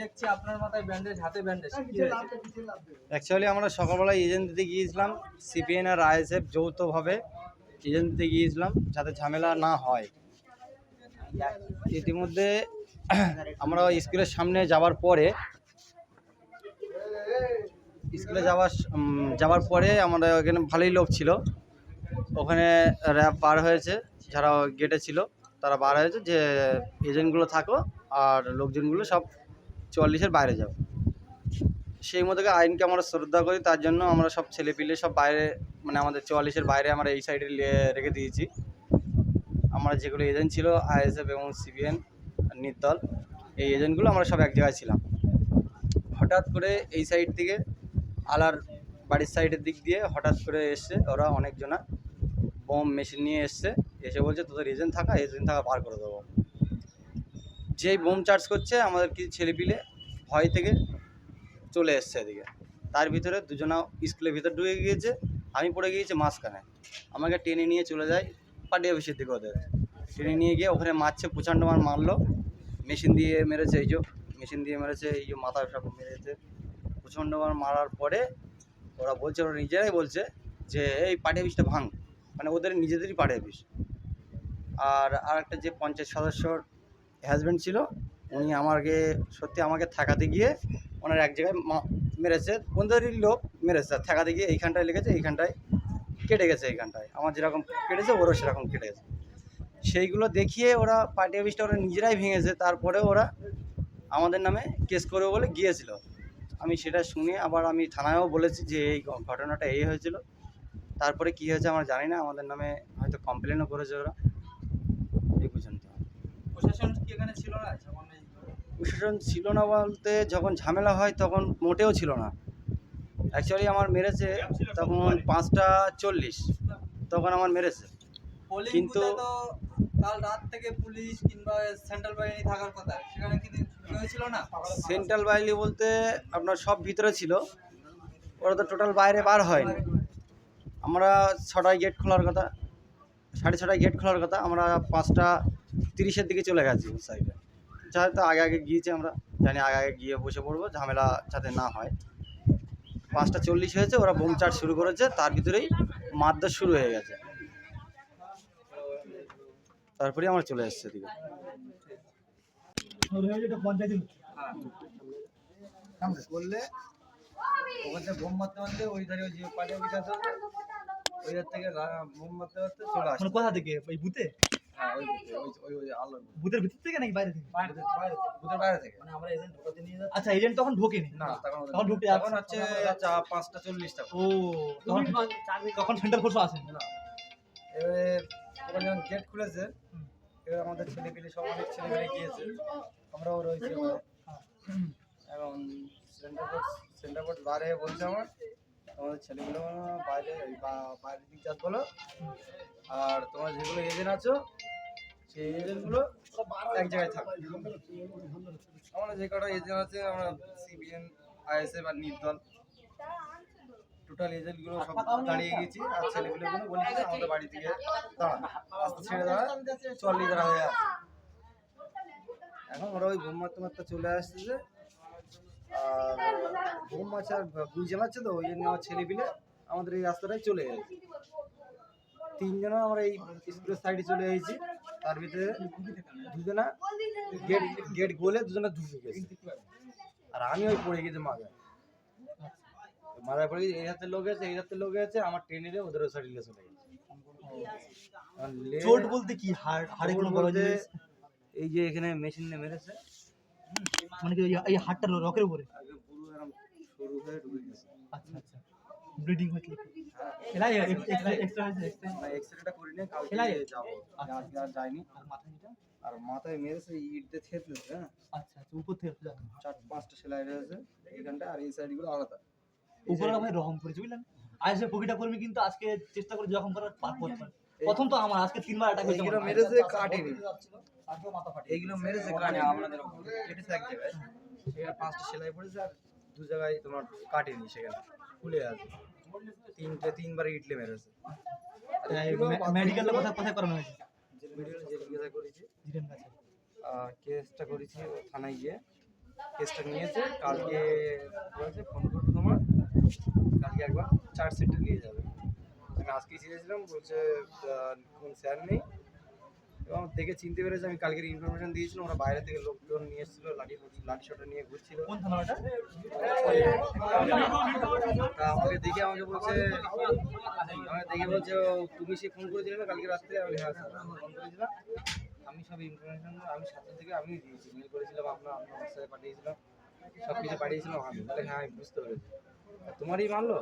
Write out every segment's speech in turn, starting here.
দেখছি আপনার মাথায় ব্যান্ডেজ হাতে ব্যান্ডেজ অ্যাকচুয়ালি আমরা সকালবেলা এজেন্ট দিতে গিয়েছিলাম সিপিএন আর আইএসএফ যৌথভাবে এজেন্ট দিতে গিয়েছিলাম যাতে ঝামেলা না হয়। ইতিমধ্যে আমরা স্কুলের সামনে যাওয়ার পরে স্কুলে যাওয়ার যাওয়ার পরে আমাদের ওখানে ভালোই লোক ছিল। ওখানে র্যাব বার হয়েছে যারা গেটে ছিল তারা বার হয়েছে যে এজেন্টগুলো থাকো আর লোকজনগুলো সব চুয়াল্লিশের বাইরে যাও সেই মতো আইনকে আমরা শ্রদ্ধা করি, তার জন্য আমরা সব ছেলেপিলে সব বাইরে মানে আমাদের চুয়াল্লিশের বাইরে আমরা এই সাইডে রেখে দিয়েছি। আমরা যেগুলো এজেন্ট ছিল আইএসএফ এবং সিবিএন নির্দল, এই এজেন্টগুলো আমরা সব এক জায়গায় ছিলাম। হঠাৎ করে এই সাইড থেকে আলার বাড়ির সাইডের দিক দিয়ে হঠাৎ করে এসছে ওরা অনেকজনা বোম মেশিন নিয়ে এসছে, এসে বলছে, তোদের এজেন্ট থাকা এজেন্ট থাকা বার করে দেবো। যেই বোম চার্জ করছে, আমাদের কিছু ছেলেপিলে ভয় থেকে চলে এসছে এদিকে। তার ভিতরে দুজনা স্কুলের ভিতর ঢুকে গিয়েছে, আমি পড়ে গিয়েছি মাঝখানে। আমাকে টেনে নিয়ে চলে যায় পার্টি অফিসের দিকে ওদের। টেনে নিয়ে গিয়ে ওখানে মারছে, প্রচণ্ড মার মারলো। মেশিন দিয়ে মেরেছে এই যে, মেশিন দিয়ে মেরেছে, এই যে মাথা সব মেরেছে। প্রচণ্ড মার মারার পরে ওরা বলছে, ওরা নিজেরাই বলছে যে, এই পার্টি অফিসটা ভাঙ। মানে ওদের নিজেদেরই পার্টি অফিস। আর আর একটা যে পঞ্চায়েত সদস্যর হাজব্যান্ড ছিল, উনি আমাকে সত্যি আমাকে থাকাতে গিয়ে ওনার এক জায়গায় মেরেছে ওদেরই লোক মেরেছে ঠেকাতে গিয়ে এইখানটায় লেগেছে, এইখানটায় কেটে গেছে এইখানটায়। আমার যেরকম কেটেছে, ওরও সেরকম কেটে গেছে। সেইগুলো দেখিয়ে ওরা পার্টি অফিসটা ওরা নিজেরাই ভেঙেছে, তারপরে ওরা আমাদের নামে কেস করবে বলে গিয়েছিল। আমি সেটা শুনে আবার আমি থানায়ও বলেছি যে এই ঘটনাটা এই হয়েছিল। তারপরে কি হয়েছে আমরা জানি না, আমাদের নামে হয়তো কমপ্লেনও করেছে ওরা। এই পর্যন্ত। প্রশাসন এখানে ছিল না যখন এই প্রশাসন ছিল না বলতে যখন ঝামেলা হয় তখন মোটেও ছিল না। অ্যাকচুয়ালি আমার মেরেছে তখন পাঁচটা চল্লিশ। তখন আমার মেরেছে। কিন্তু- তো কাল রাত থেকে পুলিশ কিংবা সেন্ট্রাল বাহিনী থাকার কথা। সেখানে কি হয়েছিল না? সেন্ট্রাল বাহিনী বলতে আপনার সব ভিতরে ছিল। ওরা তো টোটাল বাইরে বার হয়নি। আমরা ছটায় গেট খোলার কথা সাড়ে ছটায় গেট খোলার কথা। আমরা পাঁচটা তিরিশের দিকে চলে গেছি ওই সাইডে যাতে আগে আগে গিয়েছি আমরা জানি আগে আগে গিয়ে বসে পড়ব ঝামেলা যাতে না হয়। পাঁচটা চল্লিশ হয়েছে ওরা বোম চার্জ শুরু করেছে তার ভিতরেই মারধর শুরু হয়ে গেছে। তারপরে আমরা চলে এসেছি এদিকে। করলে ওখান থেকে বোম মারতে মারতে ওই ধারে ওই যে ওই ধার থেকে বোম মারতে মারতে চলে আসে মানে কোথা থেকে? ওই বুথে? হ্যাঁ ওই ওই ওই ওই আলোর বুথে। ভিতর থেকে নাকি বাইরে থেকে? বাইরে থেকে, বাইরে থেকে, বুথের বাইরে থেকে। মানে আমরা এজেন্ট ঢোকাতে নিয়ে যাচ্ছি। আচ্ছা এজেন্ট তখন ঢোকেনি? না তখন তখন ঢুকতে তখন হচ্ছে চা- পাঁচটা চল্লিশ টাকা ও তখন তখন সেন্ট্রাল ফোর্স আসে না এবারে ওখানে যখন গেট খুলেছে এবার আমাদের ছেলে পেলে সব অনেক ছেলে পেলে গিয়েছে। আমরাও রয়েছি এখন সেন্টার বোর্ড সেন্টার বোর্ড বাইরে বলছে আমার তোমাদের ছেলেগুলো বাইরে বা- বাইরের দিক চাষ বলো। আর তোমার যেগুলো এজেন্ট আছো সেই এজেন্টগুলো এক জায়গায় থাকো। আমরা যে কটা এজেন্ট আছে আমরা সিবিএন আর নির্দল। টোটাল এজেন্টগুলো সব দাঁড়িয়ে গেছি আর ছেলেগুলো বলেছি আমাদের বাড়ি থেকে দাঁড়া ছেড়ে দাঁড়া চল্লিশ দাঁড়া হয়ে আছে এখন ওরা ওই বোম মারতে মারতে চলে আসতেছে আর বোম মাছ আর গুলি চালাচ্ছে তো ওই জন্য আমার ছেলে পিলে আমাদের এই রাস্তাটায় চলে গেছে। তিনজনা আমরা এই স্কুলের সাইডে চলে এসেছি। তার ভিতরে দুজনা গেট গেট গোলে দুজনা ঢুকে গেছে। আর আমি ওই পড়ে গেছি মাথায়। মাথায় পড়ে গেছি এই হাতে লোক আছে এই হাতে লোক আছে আমার ট্রেনে ওদের ওই সাইডে চলে গেছে। আর লে- চোট বলতে কি? হাড় হাড়ে কোনো বড় বলতে জিনিস? এই যে এখানে মেশিন দিয়ে মেরেছে। মানে কি ওই- এই হাড়টা রকের উপরে? আগে পুরো এরকম সরু হয়ে ঢুকে গেছে। আচ্ছা আচ্ছা। ব্লিডিং হয়েছিল এলাই এক্সট্রা হয়েছে এক্সরেটা করি না কালকে খেলাই? যাব। আজকে আর যাইনি আর মাথায় আর মাথায় মেরেছে ইট দিয়ে হ্যাঁ? আচ্ছা আচ্ছা উপর থেকে চার পাঁচটা সেলাই রয়েছে এইখানটা আর এই সাইডগুলো আলাদা। উপরে ভাই রকম করেছে বুঝলেন? প্রকৃতা কর্মী কিন্তু আজকে চেষ্টা করে যখন করার পার করতে পারে। প্রথম তো আমার আজকে তিনবার অ্যাটাক হয়েছে আমার। মেরেছে কাটেনি এইগুলো মেরেছে কাটে আপনাদের জায়গায়। সেখানে পাঁচটা সেলাই পড়েছে আর দু জায়গায় তোমার কাটেনি সেখানে। খুলে আছে তিনটে তিনবার ইটলে মেরেছে। মেডিকেলের কথা কোথায় করানো হয়েছে? মেডিকেল যে জিজ্ঞাসা করেছি। জিরেন কাছে? কেসটা করেছি থানায় গিয়ে। কেসটা নিয়েছে কালকে বলেছে ফোন করবে তোমার। কালকে একবার চার্জ সেন্টার নিয়ে যাবে। আজকে এসেছিলাম বলছে কোন স্যার নেই। এবং দেখে চিনতে পেরেছে আমি কালকের ইনফরমেশন দিয়েছিলাম ওরা বাইরে থেকে লোকজন নিয়ে এসেছিল লাঠি লাঠি শটা নিয়ে ঘুরছিল। তা আমাকে দেখে আমাকে বলছে আমাকে দেখে বলছে তুমি সে ফোন করেছিলে না কালকে রাত্রে? আমি হ্যাঁ স্যার ফোন করেছিলাম। আমি সব ইনফরমেশন আমি সাথে থেকে আমি দিয়েছি মেল করেছিলাম আপনার আপনার হোয়াটসঅ্যাপে পাঠিয়েছিলাম সব কিছু পাঠিয়েছিলাম আমি তাহলে হ্যাঁ আমি বুঝতে পেরেছি। তোমারই মানলো?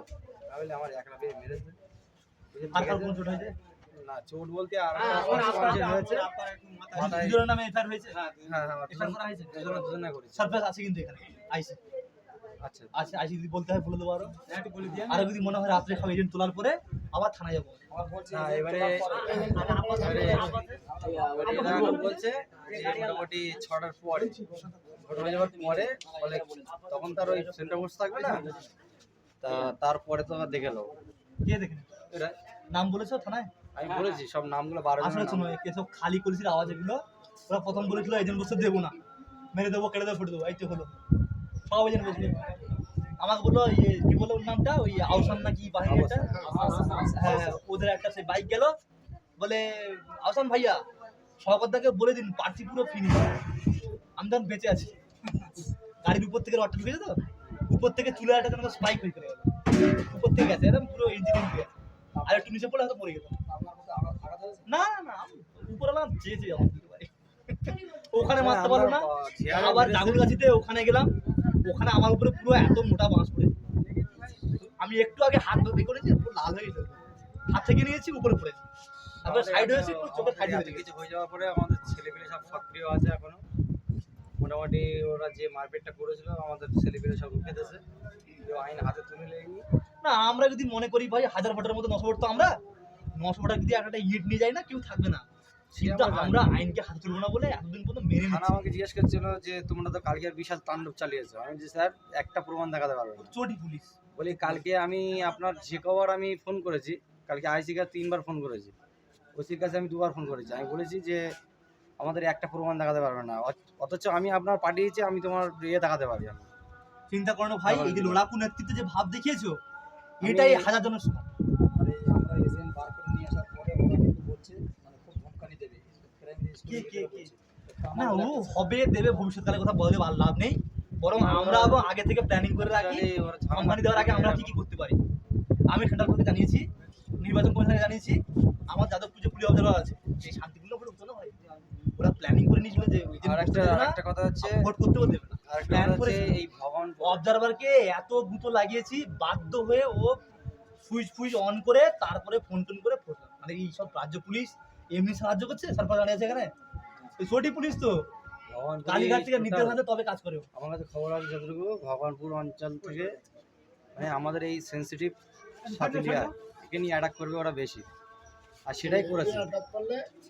তাহলে আমার একলা পেয়ে মেরেছে। আর ঠিক কার আছে। কোন চোট হয়েছে। না চোট বলতে আর হয়েছে দুজনের নামে এফআইআর হয়েছে? হ্যাঁ হ্যাঁ এফআইআর করা হয়েছে? দুজনে দুজনে করেছে। সারপ্রাইজ আছে কিন্তু এখানে। আইসি। আচ্ছা। আছে আইসি যদি বলতে হয় বলে দেবো আরও। আর যদি মনে হয় রাত্রে এজেন্ট তোলার পরে আবার থানায় যাব। এবারে বলছে মোটামুটি ছটার পরে ঘটনা যাওয়ার পরে তখন তার ওই সেন্টার বসে থাকবে না? তা তারপরে তো দেখে নেব কে দেখে নাম বলেছ থানায়? আমি বলেছি সব নামগুলো বারো আসলে শোনো কেসব খালি করেছিল আওয়াজ এগুলো ওরা প্রথম বলেছিল এজেন্ট বসতে দেবো না। মেরে দেবো কেটে দেবো ফুটে দেবো এই তো হলো। সব এজেন্ট বসল আমাকে বলল ইয়ে কি বলো ওর নামটা? ওই আউসান না কি বাহিনী একটা হ্যাঁ হ্যাঁ, ওদের একটা সেই বাইক গেল। বলে আউসান ভাইয়া শওকতদাকে বলে দিন পার্টি পুরো ফিনিশ আমি তখন বেঁচে আছি। গাড়ির উপর থেকে রডটা ঢুকেছে তো? উপর থেকে চুলে একটা স্পাইক হয়ে গেল। উপর থেকে গেছে একদম পুরো ইঞ্জিনিয়ারিং হয়ে গেছে। আর একটু নিচে পড়লে হয়তো পড়ে গেল না না না উপরে না, যে যে পারে ওখানে মারতে পারল না। আবার জাগুলগাছিতে ওখানে গেলাম। ওখানে আমার উপরে পুরো এত মোটা বাঁশ পড়েছে আমি একটু আগে হাত ধরে করেছি পুরো লাল হয়ে গেছে। হাত থেকে নিয়েছি, উপরে পড়েছে। তারপরে সাইড হয়েছে একটু চোখে সাইড হয়েছে কিছু হয়ে যাওয়ার পরে আমাদের ছেলেপেলে সব সক্রিয় আছে এখনও। মোটামুটি ওরা যে মারপিটটা করেছিল, আমাদের ছেলেপেলে সব রুখে দিয়েছে। কেউ আইন হাতে তুলে লেগেনি না আমরা যদি মনে করি ভাই হাজার ভোটের মতো নশো ভোট তো আমরা নশো ভোটার যদি একটা ইট নিয়ে যাই না কেউ থাকবে না। কিন্তু আমরা আইনকে হাতে তুলবো না বলে এতদিন পর্যন্ত মেনে থানা নিচ্ছি। আমাকে জিজ্ঞেস করছিল যে তোমরা তো কালকে আর বিশাল তাণ্ডব চালিয়েছো। আমি বলছি স্যার একটা প্রমাণ দেখাতে পারবে না। চটি পুলিশ। বলি কালকে আমি আপনার যে কবার আমি ফোন করেছি কালকে আইসি কাছে তিনবার ফোন করেছি ওসির কাছে আমি দুবার ফোন করেছি। আমি বলেছি যে আমাদের একটা প্রমাণ দেখাতে পারবে না। অথ- অথচ আমি আপনার পাঠিয়েছি আমি তোমার ইয়ে দেখাতে পারি চিন্তা করো ভাই এই যে লড়াকু নেতৃত্বে যে ভাব দেখিয়েছো এটাই হাজার জনের সমান মানে আমরা এজেন্ট বার করে নিয়ে আসার পরে ওরা কিন্তু বলছে মানে খুব ধমকানি দেবে। কে, কে, কে? না ও হবে দেবে ভবিষ্যৎকালের কথা বলে ভালো লাভ নেই। বরং আমরা আবার আগে থেকে প্ল্যানিং করে রাখি কোম্পানি দেওয়ার আগে আমরা কি কি করতে পারি। আমি সেন্ট্রাল থেকে জানিয়েছি নির্বাচন কমিশনকে জানিয়েছি আমার যাদবপুর যে পুলিশ অবজারভার আছে। সেই শান্তিপূর্ণ ভাই ওরা প্ল্যানিং করে নিয়েছিল যে আর একটা কথা হচ্ছে ভোট করতেও দেবে না। প্ল্যান করেছিল। এই অবজারভারকে এত গুঁতো লাগিয়েছি বাধ্য হয়ে ও সুইচ ফুইচ অন করে তারপরে ফোন টোন করে মানে এই সব রাজ্য পুলিশ এমনি সাহায্য করছে সরকার দাঁড়িয়ে আছে এখানে? ছোটি পুলিশ তো? কালীঘাট থেকে নির্দেশ আছে তবে কাজ করে আমার কাছে খবর আছে যতটুকু ভগবানপুর অঞ্চল থেকে মানে আমাদের এই সেন্সিটিভ সাতুলিয়া একে নিয়ে অ্যাটাক করবে ওরা বেশি। আর সেটাই করেছে।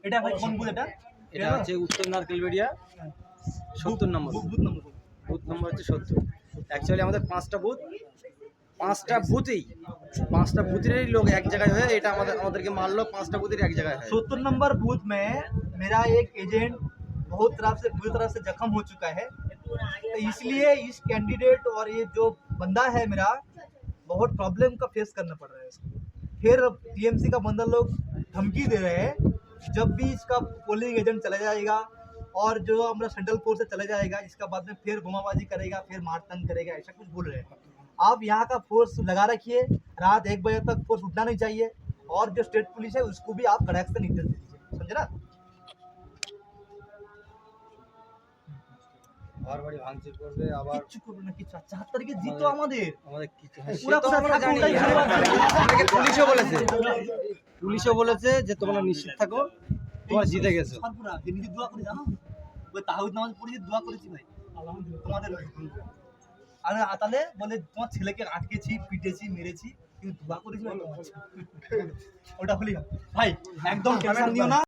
এটা ভাই কোন বুথ এটা? এটা হচ্ছে উত্তর নারকেলবেড়িয়া সত্তর নম্বর বুথ নম্বর বুথ নম্বর হচ্ছে সত্তর। অ্যাকচুয়ালি আমাদের পাঁচটা বুথ পাঁচটা বুথেই পাঁচটা বুথেরই লোক এক জায়গায় হয়ে এটা আমাদের আমাদেরকে মারলো পাঁচটা বুথের এক জায়গায় হয় सत्तर नंबर बूथ में मेरा एक एजेंट बहुत तरफ से बुरी तरह से जख्म हो चुका है तो इसलिए इस कैंडिडेट और ये जो बंदा है मेरा बहुत प्रॉब्लम का फेस करना पड़ रहा है इसको फिर टीएमसी का बंदा लोग धमकी दे रहे हैं जब भी इसका पोलिंग एजेंट चला जाएगा और जो हमारा सेंट्रल फोर्स से चला जाएगा इसका बाद में फिर बोमाबाजी करेगा फिर मारतंग करेगा ऐसा कुछ बोल रहे हैं आप यहाँ का फोर्स लगा रखिए रात एक बजे तक फोर्स उठना नहीं चाहिए और जो स्टेट पुलिस है उसको भी आप कड़क से निर्देश दे दीजिए समझे ना ঘর বাড়ি ভাঙচুর করবে আবার কিচ্ছু করবে না কিচ্ছু চার তারিখে জিতো আমাদের আমাদের কিছু হ্যাঁ, সে ওরা তো কোথায় আমরা থাকুক, জানি ওটাই ভালো আছে। আমাকে পুলিশও বলেছে পুলিশও বলেছে যে তোমরা নিশ্চিত থাকো তোমরা জিতে গেছো। নিজে দোয়া করে জানো? ওই তাহিদ নামাজ পড়ে দোয়া করেছি ভাই। তোমাদের আর তাহলে বলে তোমার ছেলেকে আটকেছি পিটেছি মেরেছি কিন্তু দোয়া করেছি ওটা হলি ভাই একদম টেনশন নিও না।